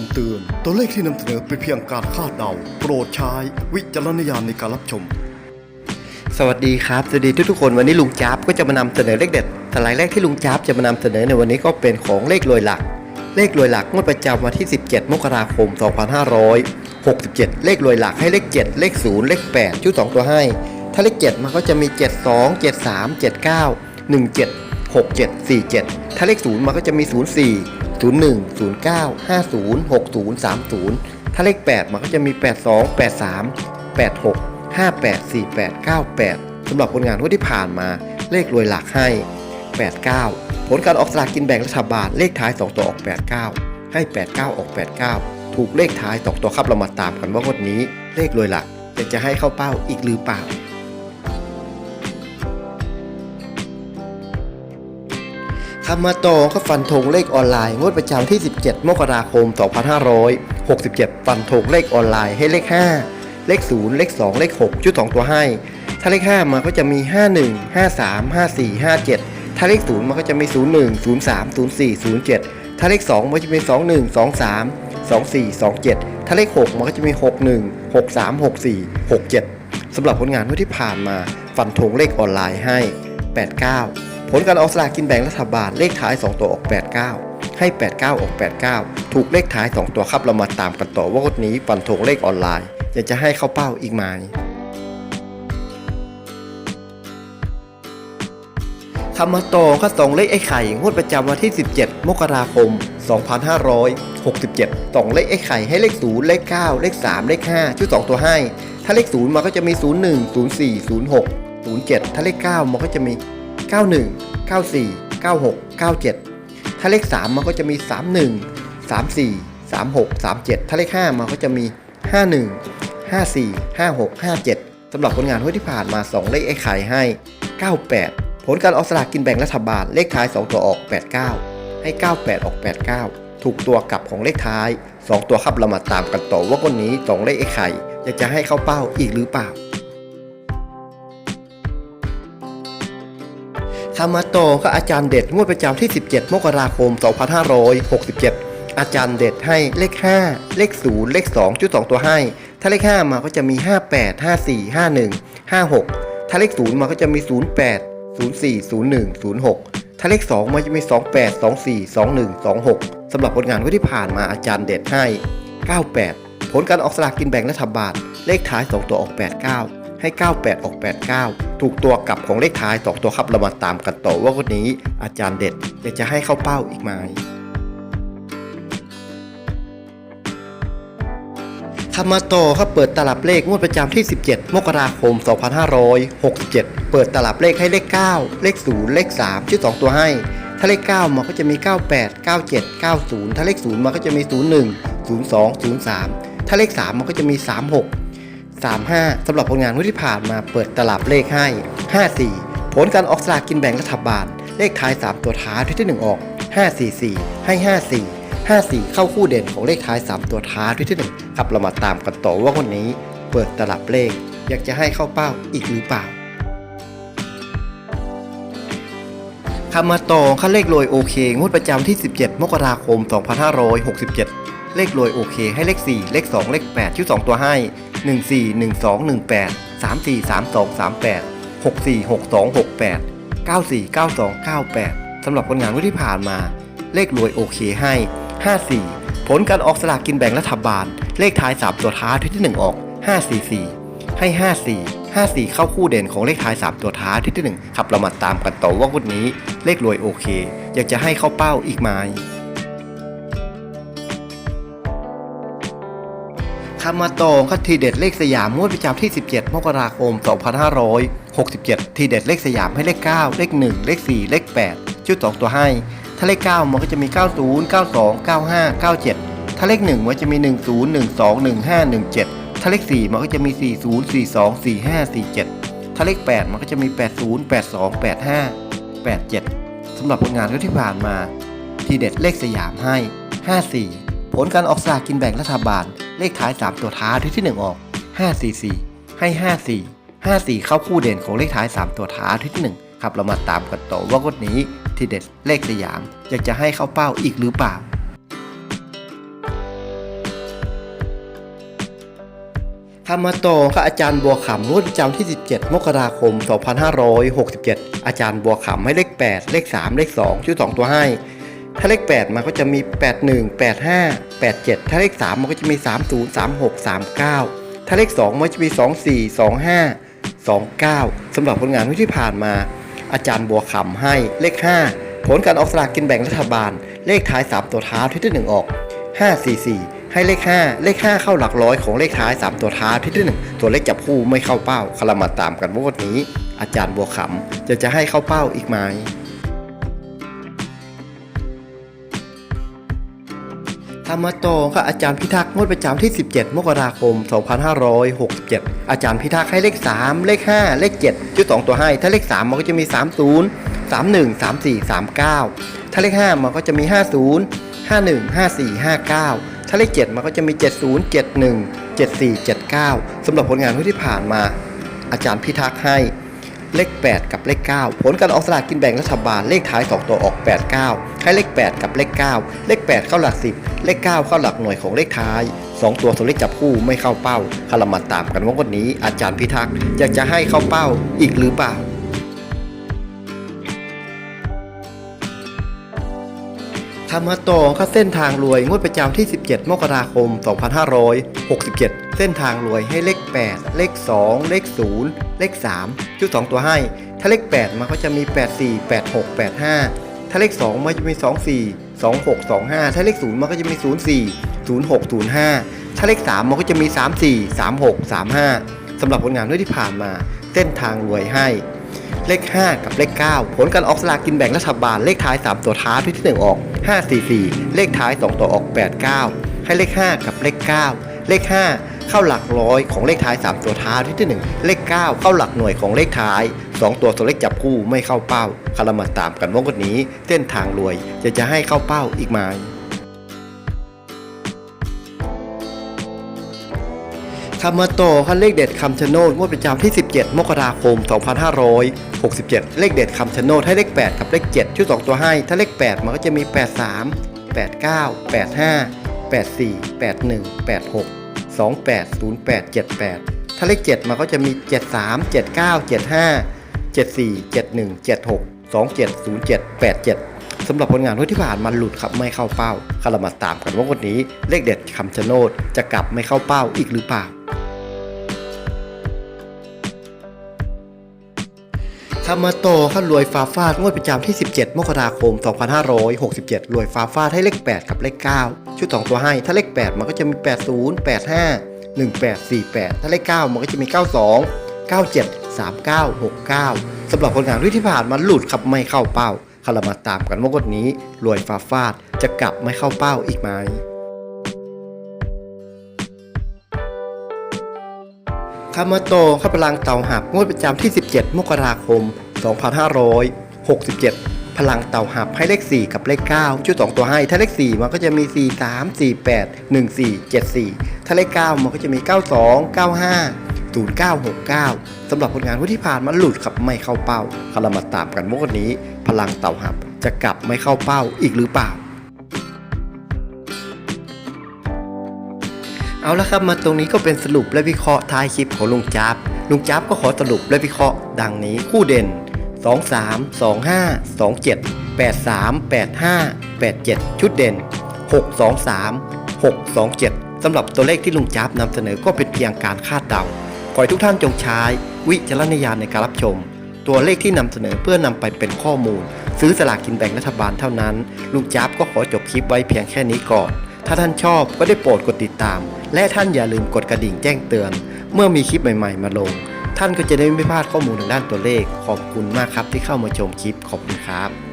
ำเตือน ตัวเลขที่นำเสนอเป็นเพียงการคาดเดา โปรดใช้วิจารณญาณในการรับชม สวัสดีครับ สวัสดีทุกทุกคนวันนี้ลุงจ๊าบก็จะมานำเสนอเลขเด็ดสไลด์แรกที่ลุงจ๊าบจะมานำเสนอในวันนี้ก็เป็นของเลขรวยหลัก เลขรวยหลักงวดประจำวันที่ 17 มกราคม 2567 เลขรวยหลักให้เลข 7 เลข 0 เลข 8 ชุด 2 ตัวให้ ถ้าเลข 7 มันก็จะมี 72 73 79 17 67 47 ถ้าเลข 0 มันก็จะมี 04 01 09 50 60 30 ถ้าเลข 8 มันก็จะมี 82 83 86 58 48 98 สำหรับผลงานงวดที่ผ่านมาเลขรวยหลักให้ 89 ผลการออกสลากกินแบ่งรัฐบาลเลขท้าย 2 ตัวออก 89 ให้ 89 ออก 89 ถูกเลขท้าย 2 ตัวครับเรามาตามกันว่างวดนี้เลขรวยหลักจะจะให้เข้าเป้าอีกหรือเปล่าำมาต่อก็ฟันธงเลขออนไลน์งวดประจำที่ 17 มกราคม 2567 ฟันธงเลขออนไลน์ให้เลข 5 เลข 0 เลข 2 เลข 6 ชุด 2 ตัวให้ ถ้าเลข 5 มาก็จะมี 51 53 54 57 ถ้าเลข 0มันก็จะมี 01 03 04 07 ถ้าเลข 2 มันก็จะมี 21 23 24 27 ถ้าเลข 6 มันก็จะมี 61 63 64 67สำหรับผลงานที่ผ่านมาฟันธงเลขออนไลน์ให้ 89 ผลการออกสลากกินแบ่งรัฐบาลเลขท้าย 2 ตัวออก 89 ให้ 89 ออก 89 ถูกเลขท้าย 2 ตัวครับเรามาตามกันต่อว่างวดนี้ฟันธงเลขออนไลน์อยากจะให้เข้าเป้าอีกไหมคำมาต่อก็ส่งเลขไอ้ไข่งวดประจำวันที่ 17 มกราคม 2567ส่งเลขไอ้ไข่ให้เลข 0 เลข 9 เลข 3 เลข 5 ชุด 2 ตัวให้ ถ้าเลข 0มันก็จะมี 01 04 06 07 ถ้าเลข 9มันก็จะมี 91 94 96 97 ถ้าเลข 3 มันก็จะมี 31 34 36 37 ถ้าเลข 5 มันก็จะมี 51 54 56 57 สำหรับผลงานงวดที่ผ่านมา 2 เลขไอ้ไข่ให้ 98 ผลการออกสลากกินแบ่งรัฐบาลเลขท้าย 2 ตัวออก 89 ให้ 98 ออก 89 ถูกตัวกลับของเลขท้าย 2 ตัวครับเรามาตามกันต่อว่าคนนี้ 2 เลขไอ้ไข่อยากจะให้เข้าเป้าอีกหรือเปล่า คำมาโตอก็อาจารย์เด็ดงวดประจำที่ 17 มกราคม 2567 อาจารย์เด็ดให้เลข 5 เลข 0 เลข 2 จุด 2 ตัวให้ ถ้าเลข 5 มาก็จะมี 58 54 51 56 ถ้าเลข 0 มาก็จะมี 08 04 01 06 ถ้าเลข 2 มาจะมี 28 24 21 26 สำหรับผลงานงวดที่ผ่านมาอาจารย์เด็ดให้ 98 ผลการออกสลากกินแบ่งรัฐบาล เลขท้าย 2 ตัวออก 89 ให้ 98 ออก 89 ถูกตัวกลับของเลขท้าย 2 ตัวครับเรามาตามกันต่อว่าคนนี้อาจารย์เด็ดอยากจะให้เข้าเป้าอีกไหมคำมาต่อครับเปิดตลับเลขงวดประจำที่ 17 มกราคม 2567 เปิดตลับเลขให้เลข 9 เลข 0 เลข 3 ชื่อ 2 ตัวให้ ถ้าเลข 9มันก็จะมี 98 97 90 ถ้าเลข 0มันก็จะมี 01 02 03 ถ้าเลข 3 มันก็จะมี 36 35สำหรับผลงานงวดที่ผ่านมาเปิดตลับเลขให้ 54 ผลการออกสลากกินแบ่งรัฐบาล เลขท้าย 3 ตัวท้ายที่ที่1ออก 544 ให้ 54 54 เข้าคู่เด่นของเลขท้าย 3 ตัวท้ายที่ที่1ครับเรามาตามกันต่อว่าคนนี้ เปิดตลับเลข อยากจะให้เข้าเป้าอีกหรือเปล่าคำมาต่อค่าเลขรวยโอเค งวดประจำที่ 17 มกราคม 2567 เลขรวยโอเค ให้เลข 4 เลข 2 เลข 8ชุด2ตัวให้ 14 12 18 34 32 38 64 62 68 94 92 98 สำหรับผลงานวดที่ผ่านมา เลขรวยโอเคให้ 54 ผลการออกสลากกินแบ่งรัฐบาล เลขท้าย 3 ตัวท้ายที่1ออก 544 ให้ 54 54 เข้าคู่เด่นของเลขท้าย 3 ตัวท้ายที่ที่1ครับเรามาตามกันต่อว่าวันนี้ เลขรวยโอเค อยากจะให้เข้าเป้าอีกไหม คำมาโต่อก็ทีเด็ดเลขสยามงวดประจำที่ 17 มกราคม 2567 ทีเด็ดเลขสยามให้เลข 9 เลข 1 เลข 4 เลข 8 ชุด 2 ตัวให้ ถ้าเลข 9 มันก็จะมี 90 92 95 97 ถ้าเลข 1 มันจะมี 10 12 15 17 ถ้าเลข 4 มันก็จะมี 40 42 45 47 ถ้าเลข 8 มันก็จะมี 80 82 85 87 สำหรับผลงานที่ผ่านมา ทีเด็ดเลขสยามให้ 54 ผลการออกสลากกินแบ่งรัฐบาล เลขท้าย 3 ตัวท้ายที่ที่ 1 ออก 544 ให้ 54 54 เข้าคู่เด่นของเลขท้าย 3 ตัวท้ายที่ที่1ครับเรามาตามกันต่อว่างวดนี้ที่เด็ดเลขสยามอยากจะให้เข้าเป้าอีกหรือเปล่าทำรมโตกับอาจารย์บัวขำงวดประจำที่ 17 มกราคม 2567 อาจารย์บัวขำให้เลข 8 เลข 3 เลข 2 ชื่อ 2 ตัวให้ ถ้าเลข 8 มันก็จะมี 81 85 87 ถ้าเลข 3 มันก็จะมี 30 36 39 ถ้าเลข 2 มันจะมี 24 25 29สำหรับผลงานที่ผ่านมา อาจารย์บัวขำให้เลข 5 ผลการออกสลากกินแบ่งรัฐบาล เลขท้าย 3 ตัวท้ายที่ที่1ออก 544ให้เลข 5 เลข 5 เข้าหลักร้อยของเลขท้าย 3 ตัวท้ายที่ที่1ตัวเลขจับคู่ไม่เข้าเป้าคารามาตามกันว่าวันนี้ อาจารย์บัวขำจะจะให้เข้าเป้าอีกไหม รรมโตค่ะอาจารย์พิทักษ์งวดประจำที่ 17 มกราคม 2567 อาจารย์พิทักษ์ให้เลข 3 เลข 5 เลข 7 จุด 2 ตัวให้ ถ้าเลข 3 มันก็จะมี 30 31 34 39 ถ้าเลข 5 มันก็จะมี 50 51 54 59 ถ้าเลข 7 มันก็จะมี 70 71 74 79สำหรับผลงานที่ผ่านมา อาจารย์พิทักษ์ให้ เลข 8 กับเลข 9 ผลการออกสลากกินแบ่งรัฐบาลเลขท้าย 2 ตัวออก 8 9 ให้เลข 8 กับเลข 9 เลข 8 เข้าหลัก 10 เลข 9 เข้าหลักหน่วยของเลขท้าย 2 ตัวส่วนเลขจับคู่ไม่เข้าเป้าคารามาตามกันว่าวันนี้อาจารย์พิทักษ์อยากจะให้เข้าเป้าอีกหรือเปล่า ธรรมโตเข้าเส้นทางรวยงวดประจำที่ 17 มกราคม 2567 เส้นทางรวยให้เลข 8 เลข 2 เลข 0 เลข 3 ชุด 2 ตัวให้ ถ้าเลข 8มันก็จะมี 84 86 85 ถ้าเลข 2มันจะมี 24 26 25 ถ้าเลข 0มันก็จะมี 04 06 05 ถ้าเลข 3มันก็จะมี 34 36 35 สำหรับผลงานด้วยที่ผ่านมา เส้นทางรวยให้ เลข 5 กับเลข 9 ผลการออกสลากกินแบ่งรัฐบาลเลขท้าย 3 ตัวท้ายที่ที่ 1 ออก 544 เลขท้าย 2 ตัวออก 89 ให้เลข 5 กับเลข 9 เลข 5 เข้าหลักร้อยของเลขท้าย 3 ตัวท้ายที่ที่1เลข 9 เข้าหลักหน่วยของเลขท้าย 2 ตัวตัวเลขจับคู่ไม่เข้าเป้าคารมาตามกันว่าวันนี้เส้นทางรวยจะจะให้เข้าเป้าอีกไหม คำมาโตคันเลขเด็ดคำชะโนดงวดประจำที่ 17 มกราคม 2567 เลขเด็ดคำชะโนดให้เลข 8 กับเลข 7 ชุด 2 ตัวให้ ถ้าเลข 8 มันก็จะมี 83 89 85 84 81 86 28 08 78 ถ้าเลข 7 มันก็จะมี 73 79 75 74 71 76 27 07 87 สำหรับผลงานที่ผ่านมันหลุดครับไม่เข้าเป้าคารามาตามกันว่าวันนี้เลขเด็ดคำชะโนดจะกลับไม่เข้าเป้าอีกหรือเปล่า คำมาโตขั้นรวยฟาฟาดงวดประจำที่ 17 มกราคม 2567 รวยฟาฟาดให้เลข 8 กับเลข 9 ชุด 2 ตัวให้ ถ้าเลข 8 มันก็จะมี 80 85 1848 ถ้าเลข 9 มันก็จะมี 92 97 39 69 สำหรับผลงานที่ผ่านมาหลุดครับไม่เข้าเป้าคารามาตามกันว่างวดนี้รวยฟาฟาดจะกลับไม่เข้าเป้าอีกไหม คามาโตข้าพลังเต่าหับงวดประจำที่ 17 มกราคม 2567 พลังเต่าหับให้เลข 4 กับเลข 9ชุด2ตัวให้ ถ้าเลข 4 มันก็จะมี 4 3 4 8 1 4 7 4 ถ้าเลข 9 มันก็จะมี 92 95 0969 สำหรับผลงานวันที่ผ่านมาหลุดครับไม่เข้าเป้าคารามาตามกันมวันนี้ พลังเต่าหับจะกลับไม่เข้าเป้าอีกหรือเปล่า เอาละครับมาตรงนี้ก็เป็นสรุปและวิเคราะห์ท้ายคลิปของลุงจับลุงจับก็ขอสรุปและวิเคราะห์ดังนี้คู่เด่น 2 3 2 5 2 7 8 3 8 5 8 7 ชุดเด่น 6 2 3 6 2 7สำหรับตัวเลขที่ลุงจับนำเสนอก็เป็นเพียงการคาดเดาขอให้ทุกท่านจงใช้วิจารณญาณในการรับชม ตัวเลขที่นำเสนอเพื่อนำไปเป็นข้อมูล ซื้อสลากกินแบ่งรัฐบาลเท่านั้นลุงจับก็ขอจบคลิปไว้เพียงแค่นี้ก่อน ถ้าท่านชอบก็ได้โปรดกดติดตาม และท่านอย่าลืมกดกระดิ่งแจ้งเตือน เมื่อมีคลิปใหม่ ๆ มาลง ท่านก็จะได้ไม่พลาดข้อมูลทางด้านตัวเลข ขอบคุณมากครับที่เข้ามาชมคลิปขอบคุณครับ